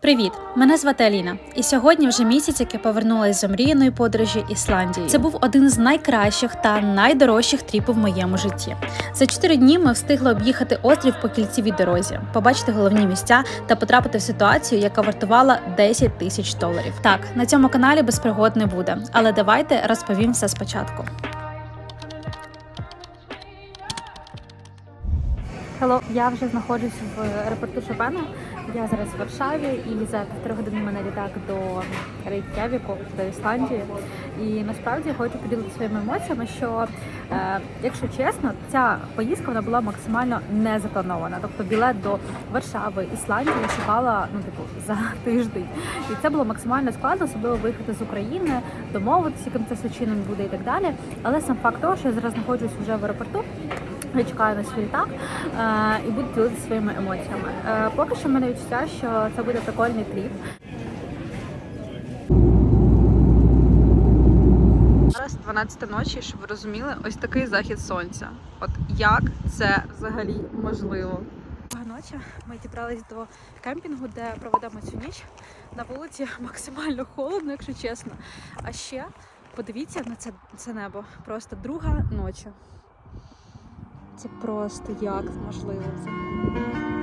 Привіт! Мене звати Аліна, і сьогодні вже місяць, як я повернулася з омріяної подорожі Ісландії. Це був один з найкращих та найдорожчих тріпів в моєму житті. За чотири дні ми встигли об'їхати острів по кільцевій дорозі, побачити головні місця та потрапити в ситуацію, яка вартувала 10 тисяч доларів. Так, на цьому каналі без пригод не буде, але давайте розповім все спочатку. Hello, я вже знаходжусь в аеропорту Шопена. Я зараз в Варшаві і за півтори години мене літак до Рейк'явіку, до Ісландії. І насправді хочу поділитися своїми емоціями, що е, якщо чесно, ця поїздка вона була максимально не запланована. Тобто білет до Варшави, Ісландії я шукала ну типу за тиждень. І це було максимально складно, особливо виїхати з України, домовитися, яким це чином буде і так далі. Але сам факт того, що я зараз знаходжусь вже в аеропорту. Я чекаю на свій літак е, і буду ділитися своїми емоціями. Е, поки що в мене відчуття, що це буде прикольний тріп. Зараз 12 ночі, щоб ви розуміли, ось такий захід сонця. От як це взагалі можливо? Ночі ми дібрались до кемпінгу, де проведемо цю ніч. На вулиці максимально холодно, якщо чесно. А ще подивіться на це, це небо. Просто друга ночі. Це просто як можливо це.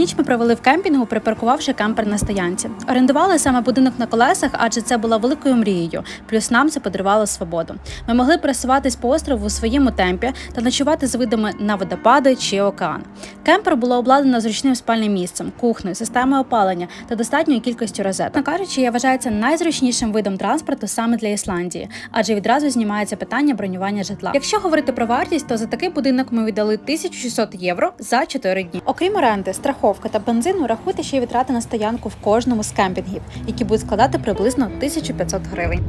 Ніч ми провели в кемпінгу, припаркувавши кемпер на стоянці. Орендували саме будинок на колесах, адже це була великою мрією. Плюс нам це подарувало свободу. Ми могли пересуватись по острову у своєму темпі та ночувати з видами на водопади чи океан. Кемпер було обладнано зручним спальним місцем, кухнею, системою опалення та достатньою кількістю розеток. Кажучи, я вважаю це найзручнішим видом транспорту саме для Ісландії, адже відразу знімається питання бронювання житла. Якщо говорити про вартість, то за такий будинок ми віддали 1600 євро за 4 дні. Окрім оренди, страховки та бензину, рахуйте ще й витрати на стоянку в кожному з кемпінгів, які будуть складати приблизно 1500 гривень.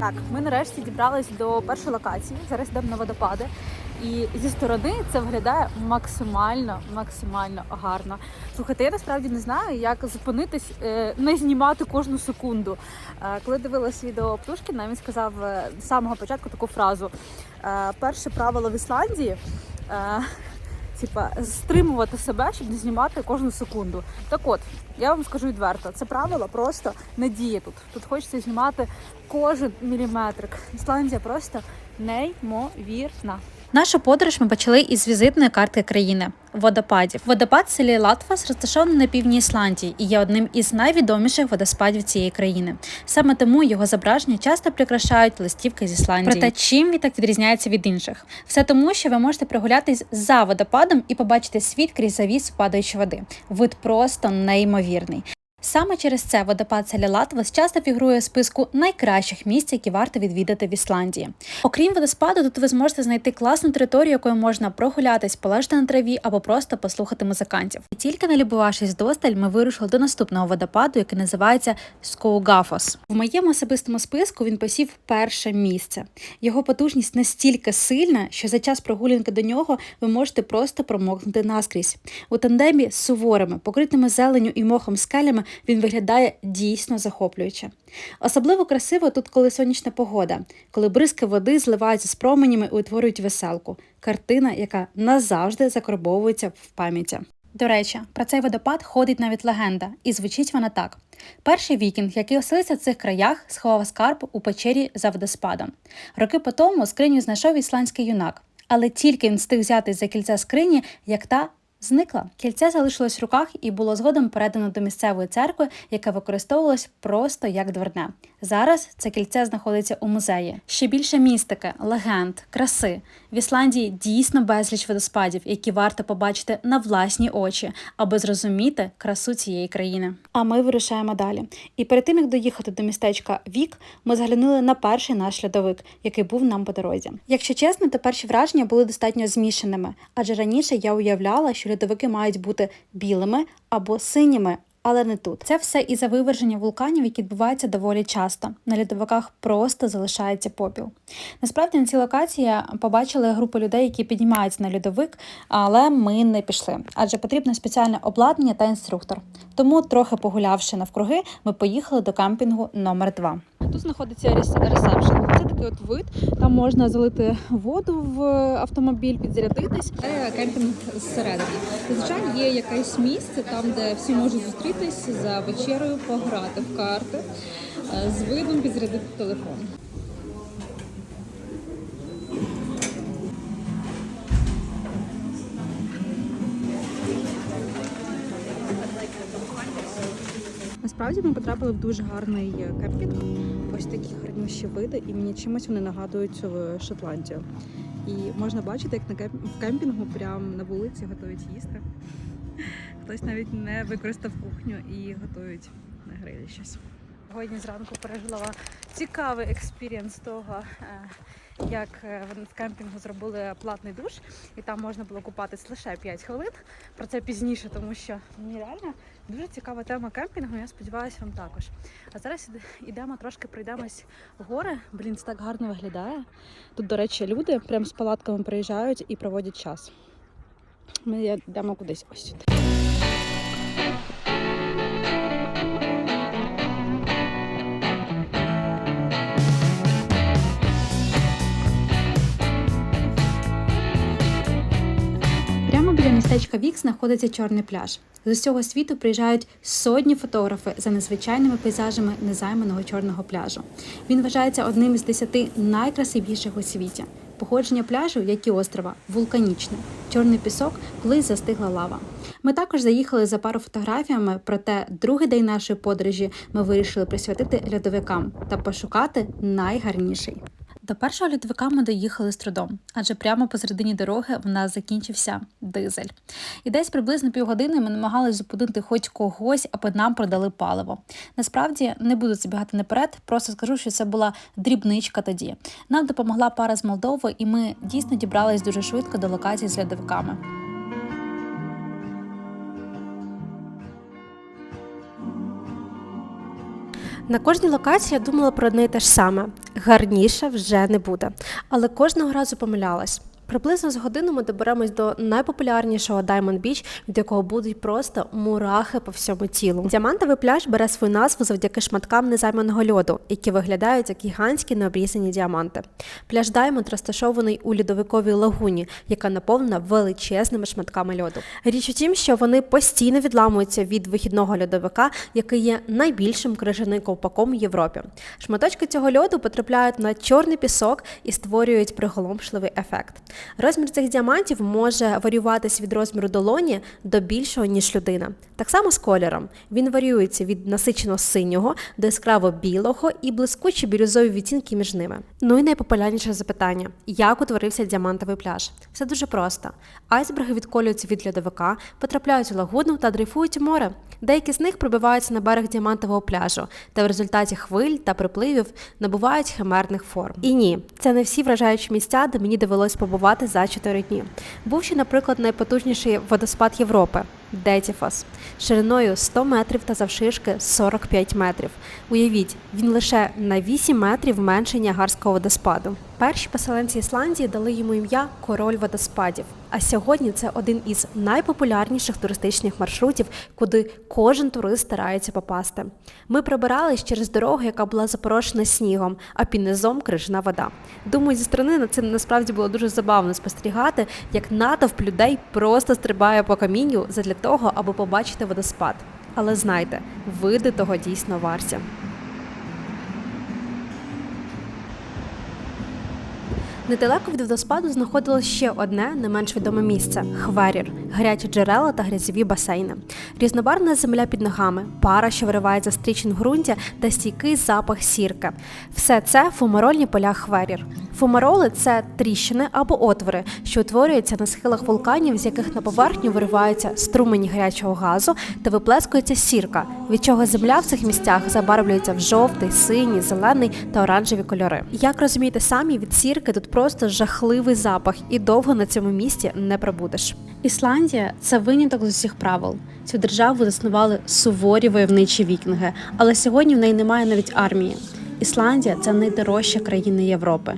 Так, ми нарешті дібрались до першої локації. Зараз йдемо на водопади. І зі сторони це виглядає максимально, максимально гарно. Слухайте, я насправді не знаю, як зупинитись, е, не знімати кожну секунду. Е, Коли дивилась відео Птушкіна, він сказав е, з самого початку таку фразу: перше правило в Ісландії. Типа стримувати себе, щоб не знімати кожну секунду. Так от, я вам скажу відверто, це правило просто не діє тут. Тут хочеться знімати кожен міліметрик. Ісландія просто неймовірна. Нашу подорож ми почали із візитної картки країни водопадів. Водопад селі Латвас розташований на півдні Ісландії і є одним із найвідоміших водоспадів цієї країни. Саме тому його зображення часто прикрашають листівки з Ісландії. Проте чим він так відрізняється від інших? Все тому, що ви можете прогулятись за водопадом і побачити світ крізь завіс падаючої води. Вид просто неймовірний. Саме через це водопад селі Латвас часто фігурує в списку найкращих місць, які варто відвідати в Ісландії. Окрім водоспаду, тут ви зможете знайти класну територію, якою можна прогулятись, полежати на траві або просто послухати музикантів. І тільки налюбувавшись досталь, ми вирушили до наступного водопаду, який називається Скоугафос. В моєму особистому списку він посів перше місце. Його потужність настільки сильна, що за час прогулянки до нього ви можете просто промокнути наскрізь. У тандемі з суворими, покритими зеленю і мохом скелями він виглядає дійсно захоплююче. Особливо красиво тут, коли сонячна погода, коли бризки води зливаються з променями і утворюють веселку. Картина, яка назавжди закарбовується в пам'яті. До речі, про цей водопад ходить навіть легенда, і звучить вона так: перший вікінг, який оселився в цих краях, сховав скарб у печері за водоспадом. Роки по тому скриню знайшов ісландський юнак, але тільки він встиг взяти за кільця скрині, як та зникла. Кільце залишилось в руках і було згодом передано до місцевої церкви, яка використовувалась просто як дверне. Зараз це кільце знаходиться у музеї. Ще більше містики, легенд, краси. В Ісландії дійсно безліч водоспадів, які варто побачити на власні очі, аби зрозуміти красу цієї країни. А ми вирушаємо далі. І перед тим як доїхати до містечка Вік, ми заглянули на перший наш льодовик, який був нам по дорозі. Якщо чесно, то перші враження були достатньо змішаними, адже раніше я уявляла, що льодовики мають бути білими або синіми. Але не тут. Це все із за виверження вулканів, які відбуваються доволі часто. На льодовиках просто залишається попіл. Насправді на цій локації побачили групу людей, які піднімаються на льодовик, але ми не пішли, адже потрібно спеціальне обладнання та інструктор. Тому, трохи погулявши навкруги, ми поїхали до кампінгу номер 2 Тут знаходиться рес- ресепшн. Це такий от вид. Там можна залити воду в автомобіль, підзарядитись. Це кемпінг зсередини. Зазвичай є якесь місце, там де всі можуть зустрітись за вечерою, пограти в карти е, з видом підзарядити телефон. Насправді ми потрапили в дуже гарний кемпінг. Ось такі гарнющі види, і мені чимось вони нагадують е, Шотландію. І можна бачити, як на кемп- в кемпінгу прямо на вулиці готують їсти. Хтось навіть не використав кухню і готують на грилі щось. Сьогодні зранку пережила цікавий експірієнс того, е, як е, в кемпінгу зробили платний душ, і там можна було купатись лише 5 хвилин. Про це пізніше, тому що мені реально дуже цікава тема кемпінгу. Я сподіваюся, вам також. А зараз ідемо трошки пройдемось в гори. Блін, це так гарно виглядає. Тут, до речі, люди прямо з палатками приїжджають і проводять час. Ми йдемо кудись ось сюди. Містечка Вік знаходиться чорний пляж. З усього світу приїжджають сотні фотографи за незвичайними пейзажами незайманого чорного пляжу. Він вважається одним із десяти найкрасивіших у світі. Походження пляжу, як і острова, вулканічне. Чорний пісок, колись застигла лава. Ми також заїхали за пару фотографіями, проте другий день нашої подорожі ми вирішили присвятити льодовикам та пошукати найгарніший. До першого льодовика ми доїхали з трудом, адже прямо посередині дороги в нас закінчився дизель. І десь приблизно півгодини ми намагалися зупинити хоч когось, аби нам продали паливо. Насправді не буду забігати наперед, просто скажу, що це була дрібничка тоді. Нам допомогла пара з Молдови, і ми дійсно дібрались дуже швидко до локації з льодовиками. На кожній локації я думала про одне і те ж саме: гарніше вже не буде. Але кожного разу помилялась. Приблизно з годину ми доберемось до найпопулярнішого Diamond Beach, від якого будуть просто мурахи по всьому тілу. Діамантовий пляж бере свою назву завдяки шматкам незайманого льоду, які виглядають як гігантські необрізані діаманти. Пляж Diamond розташований у льодовиковій лагуні, яка наповнена величезними шматками льоду. Річ у тім, що вони постійно відламуються від вихідного льодовика, який є найбільшим крижаним ковпаком в Європі. Шматочки цього льоду потрапляють на чорний пісок і створюють приголомшливий ефект. Розмір цих діамантів може варіюватися від розміру долоні до більшого, ніж людина. Так само з кольором. Він варіюється від насичено синього до яскраво білого і блискучі бірюзові відтінки між ними. Ну і найпопулярніше запитання: як утворився діамантовий пляж? Все дуже просто. Айсберги відколюються від льодовика, потрапляють у лагуну та дрейфують у море. Деякі з них прибиваються на берег діамантового пляжу, та в результаті хвиль та припливів набувають химерних форм. І ні, це не всі вражаючі місця, де мені довелось побувати за 4 дні. Був ще, наприклад, найпотужніший водоспад Європи. Детіфос шириною 100 метрів та завширшки 45 метрів. Уявіть, він лише на 8 метрів менше Ніагарського водоспаду. Перші поселенці Ісландії дали йому ім'я Король водоспадів. А сьогодні це один із найпопулярніших туристичних маршрутів, куди кожен турист старається попасти. Ми пробирались через дорогу, яка була запорошена снігом, а під низом крижна вода. Думаю, зі сторони на це насправді було дуже забавно спостерігати, як натовп людей просто стрибає по камінню задля того, аби побачити водоспад. Але знайте, види того дійсно варті. Недалеко від водоспаду знаходилось ще одне не менш відоме місце хверір, гарячі джерела та грязьові басейни. Різнобарна земля під ногами, пара, що виривається з трічин ґрунтя та стійкий запах сірки. Все це фумарольні поля хверір. Фумароли це тріщини або отвори, що утворюються на схилах вулканів, з яких на поверхню вириваються струмені гарячого газу та виплескується сірка, від чого земля в цих місцях забарвлюється в жовтий, синій, зелений та оранжеві кольори. Як розумієте самі, від сірки тут просто жахливий запах, і довго на цьому місці не пробудеш. Ісландія це виняток з усіх правил. Цю державу заснували суворі войовничі вікінги, але сьогодні в неї немає навіть армії. Ісландія це найдорожча країна Європи.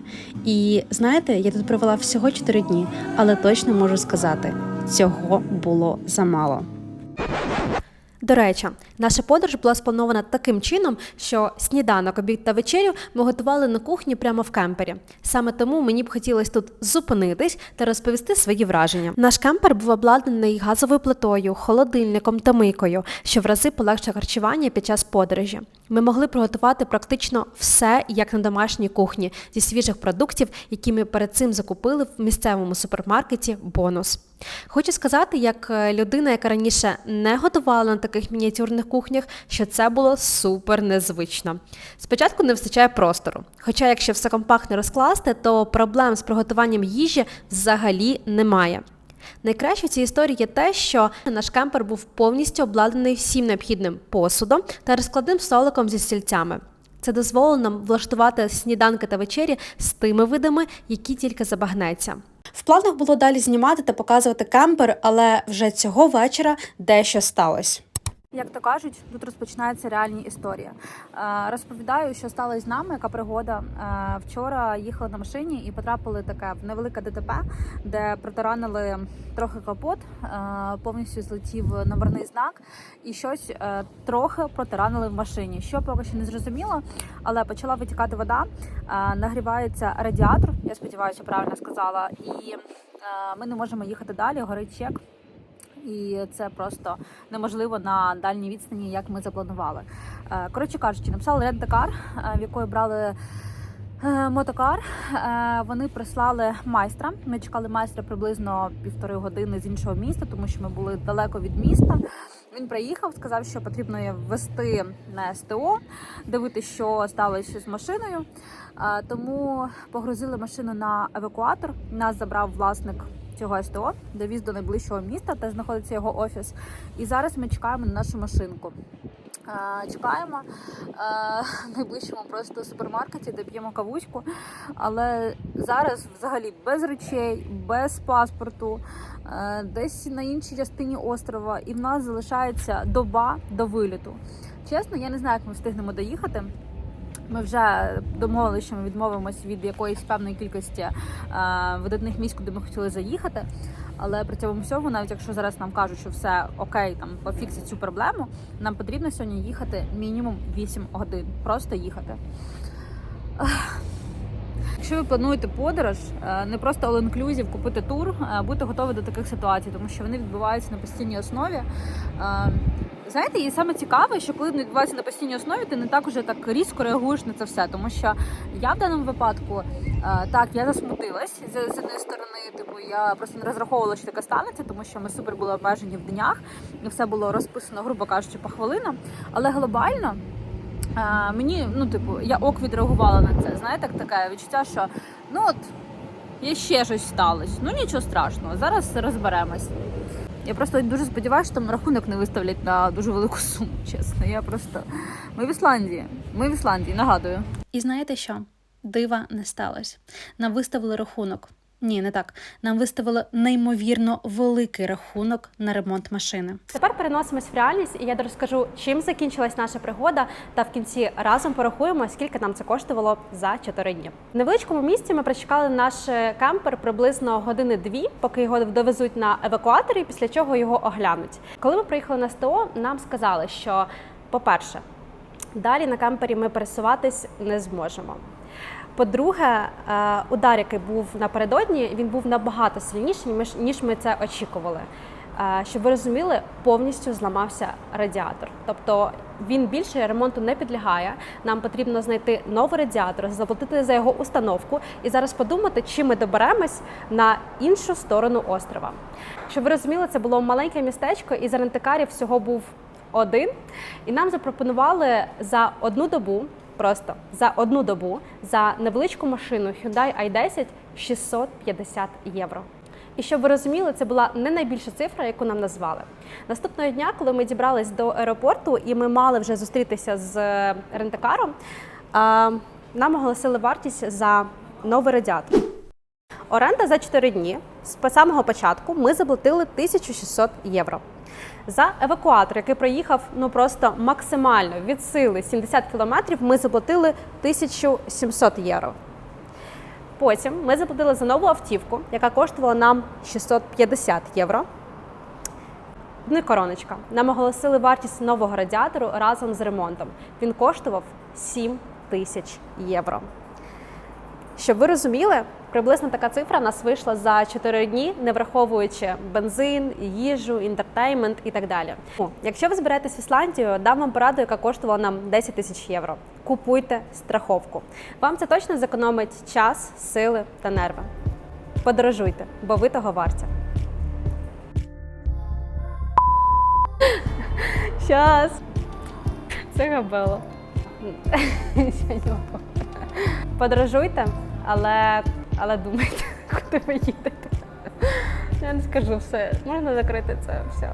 І знаєте, я тут провела всього 4 дні, але точно можу сказати, цього було замало. До речі, наша подорож була спланована таким чином, що сніданок, обід та вечерю ми готували на кухні прямо в кемпері. Саме тому мені б хотілося тут зупинитись та розповісти свої враження. Наш кемпер був обладнаний газовою плитою, холодильником та мийкою, що в рази полегшує харчування під час подорожі. Ми могли приготувати практично все як на домашній кухні зі свіжих продуктів, які ми перед цим закупили в місцевому супермаркеті Бонус. Хочу сказати, як е, людина, яка раніше не готувала на таких мініатюрних кухнях, що це було супер незвично. Спочатку не вистачає простору. Хоча, якщо все компактно розкласти, то проблем з приготуванням їжі взагалі немає. Найкраще в цій історії є те, що наш кемпер був повністю обладнаний всім необхідним посудом та розкладним столиком зі стільцями. Це дозволило нам влаштувати сніданки та вечері з тими видами, які тільки забагнеться. Планах було далі знімати та показувати кемпер, але вже цього вечора дещо сталося. Як то кажуть, тут розпочинається реальні історії. Е, Розповідаю, що сталося з нами, яка пригода. Е, Вчора їхали на машині і потрапили таке в невелике ДТП, де протаранили трохи капот, е, повністю злетів номерний знак, і щось трохи протаранили в машині. Що поки що не зрозуміло, але почала витікати вода, нагрівається радіатор. Я сподіваюся, правильно сказала, і ми не можемо їхати далі. Горить чек. І це просто неможливо на дальній відстані, як ми запланували. Е, Коротше кажучи, написали рент-кар, в якої брали е, мотокар. Е, Вони прислали майстра. Ми чекали майстра приблизно півтори години з іншого міста, тому що ми були далеко від міста. Він приїхав, сказав, що потрібно ввести на СТО, дивитися, що сталося з машиною. Тому погрузили машину на евакуатор. Нас забрав власник цього СТО, довіз до найближчого міста, де знаходиться його офіс. І зараз ми чекаємо на нашу машинку. Чекаємо в найближчому просто супермаркеті, де п'ємо кавучку. Але зараз взагалі без речей, без паспорту, десь на іншій частині острова, і в нас залишається доба до виліту. Чесно, я не знаю, як ми встигнемо доїхати. Ми вже домовилися, що ми відмовимось від якоїсь певної кількості е, видатних місць, куди ми хотіли заїхати. Але при цьому всьому, навіть якщо зараз нам кажуть, що все окей, там пофіксить цю проблему, нам потрібно сьогодні їхати мінімум 8 годин. Просто їхати. Якщо ви плануєте подорож, е, не просто all-inclusive, купити тур, е, будьте готові до таких ситуацій, тому що вони відбуваються на постійній основі. Знаєте, і саме цікаве, що коли вони відбуваються на постійній основі, ти не так уже так різко реагуєш на це все. Тому що я в даному випадку е, так я засмутилась з, з однієї сторони. Типу, я просто не розраховувала, що таке станеться, тому що ми супер були обмежені в днях, і все було розписано, грубо кажучи, по хвилинам. Але глобально. е, Мені, ну, типу, я ок відреагувала на це. Знаєте, таке відчуття, що ну от є ще щось сталося. Ну нічого страшного, зараз розберемось. Я просто дуже сподіваюся, що там рахунок не виставлять на дуже велику суму. Чесно, я просто ми в Ісландії. Ми в Ісландії, нагадую. І знаєте що? Дива не сталося. Нам виставили рахунок. Ні, не так. Нам виставили неймовірно великий рахунок на ремонт машини. Тепер переносимось в реальність, і я розкажу, чим закінчилась наша пригода, та в кінці разом порахуємо, скільки нам це коштувало за 4 дні. В невеличкому місці ми прочекали наш кемпер приблизно години-дві, поки його довезуть на евакуаторі, після чого його оглянуть. Коли ми приїхали на СТО, нам сказали, що, по-перше, далі на кемпері ми пересуватись не зможемо. По-друге, е, удар, який був напередодні, він був набагато сильніший, ніж- ми це очікували. Е, Щоб ви розуміли, повністю зламався радіатор. Тобто він більше ремонту не підлягає. Нам потрібно знайти новий радіатор, заплатити за його установку і зараз подумати, чи ми доберемось на іншу сторону острова. Щоб ви розуміли, це було маленьке містечко, і за рентикарів всього був один. І нам запропонували за одну добу, просто за одну добу, за невеличку машину Hyundai i10 650 євро. І щоб ви розуміли, це була не найбільша цифра, яку нам назвали. Наступного дня, коли ми дібрались до аеропорту і ми мали вже зустрітися з е, рентакаром, нам оголосили вартість за новий радіатор. Оренда за 4 дні з самого початку ми заплатили 1600 євро. За евакуатор, який проїхав ну просто максимально від сили 70 кілометрів, ми заплатили 1700 євро. Потім ми заплатили за нову автівку, яка коштувала нам 650 євро. Ну короночка. Нам оголосили вартість нового радіатору разом з ремонтом. Він коштував 7 тисяч євро. Щоб ви розуміли, приблизно така цифра нас вийшла за 4 дні, не враховуючи бензин, їжу, інтертеймент і так далі. Якщо ви збираєтесь в Ісландію, дам вам пораду, яка коштувала нам 10 тисяч євро. Купуйте страховку. Вам це точно зекономить час, сили та нерви. Подорожуйте, бо ви того варті. Щас. Це габело. Подорожуйте, але, але думайте, куди ви їдете. Я не скажу все. Можна закрити це все.